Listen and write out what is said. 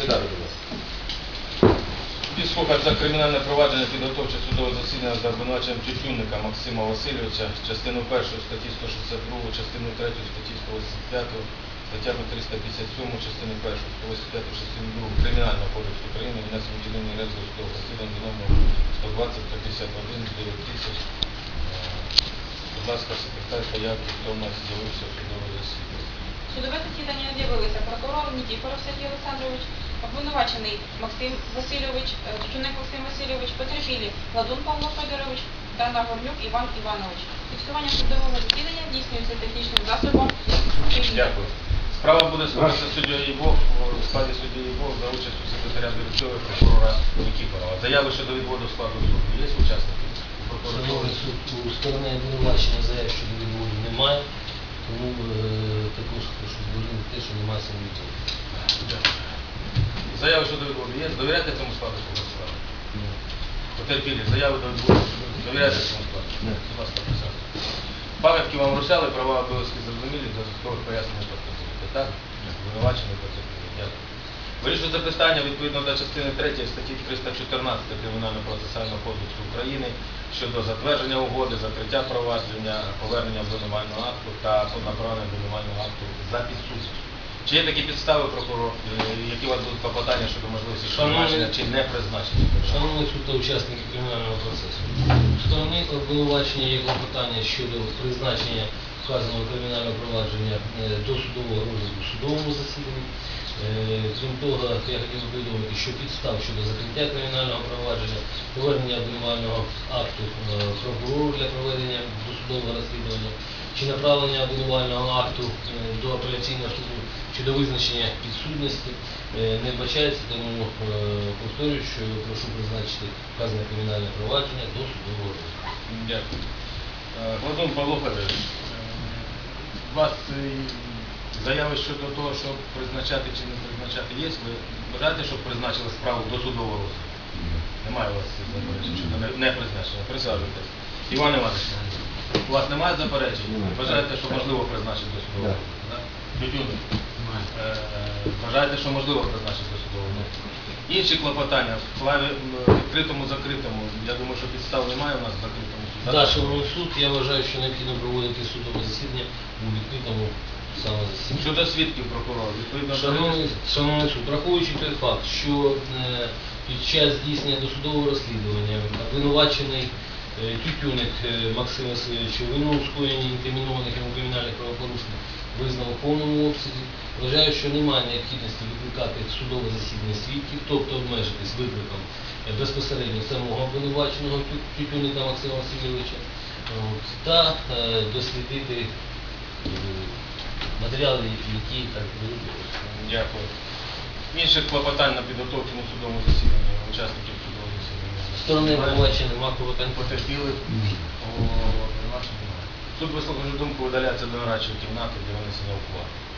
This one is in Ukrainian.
Відповідати, будь ласка. Підслухати за кримінальне провадження підготовче судове засідання за обвинуваченням Тютюнника Максима Васильовича, частину 1 статті 162, частину 3 статті 185, статтями 357, частину 1, 185, частину 2 Кримінального кодексу України, внесено вчинення ряд до судового засідання за номером 120 151 9000. Е, Будь ласка, секретар появки, хто в нас з'явився в судове засідання. Судове засідання з'явилися прокурор Нікіфоров Сергій Олександрович, обвинувачений Максим Васильович, е, Тютюник Максим Васильович, потерпілі Ладун Павло Федорович та Нагорнюк Іван Іванович. Фіксування судового засідання здійснюється технічним засобом. Дякую. Справа буде слухатися суддя Єбох у складі судді Єбох за участю секретаря Директора прокурора Нікіфорова. Заяви щодо відводу складу суду. Є учасники? Прокуратури? Шановний суд, у сторони обвинувачення заяв щодо відводу немає, тому е, також прошу звернути те, що немає самовідводу. Заяви щодо відводу є? Довіряєте цьому складу суду справи? Потерпілі, заяви до відводу. Довіряєте цьому складу? Ні. Будь ласка, присядьте. Пам'ятки вам вручали, права обов'язки зрозумілі, додаткових пояснень потребуєте, так? Звинувачені потерпілі. Дякую. Вирішується питання відповідно до частини 3 статті 314 Кримінального процесуального кодексу України щодо затвердження угоди, закриття провадження, повернення обвинувального акту та направлення обвинувального акту за підсудністю. Чи є такі підстави, прокурор, е, які у вас будуть клопотання щодо можливості призначення чи не призначення? Шановний суд та учасники кримінального процесу, сторони обвинувачення є клопотання щодо призначення вказаного кримінального провадження е, до судового розгляду в судовому засіданні. Е, Крім того, я хотів би повідомити, що підстав щодо закриття кримінального провадження, повернення обвинувального акту е, прокурору для проведення досудового розслідування чи направлення обвинувального акту е, до апеляційного суду щодо визначення підсудності е, не вбачається, тому е, повторюю, що прошу призначити вказане кримінальне провадження до судового розгляду. Дякую. Гладун Павло Федорович, у вас заяви щодо того, щоб призначати чи не призначати є? Ви бажаєте, щоб призначили справу до судового розгляду? Немає у вас заперечень щодо не- не призначення. Присаджуйтесь. Іван Іванович, у вас немає заперечень? Немає. Бажаєте, що можливо призначити так? Тютюнник? Е, Бажаєте, що можливо призначити розгляду? Інші клопотання в справі м, відкритому, закритому. Я думаю, що підстав немає у нас в закритому суді. Да, шановний суд, я вважаю, що необхідно проводити судове засідання у відкритому саме засіданні. Щодо свідків прокурора, відповідно Шановний, шановний суд, враховуючи той факт, що е, під час здійснення досудового розслідування обвинувачений Тютюник е, Максим Васильович вину у скоєнні інкримінованих йому кримінальних правопорушень визнав у повному обсязі, вважаю, що немає необхідності викликати судове засідання свідків, тобто обмежитись викликом е, безпосередньо самого обвинуваченого Тютюника Максима Васильовича та е, дослідити е, матеріали, які характеризують. Дякую. Інших клопотань на підготовчому судовому засіданні, засідання. Сторони обвинувачення нема клопотань. Потерпіли? О. Суд висловив думку видаляться до нарадчої кімнати для винесення ухвали.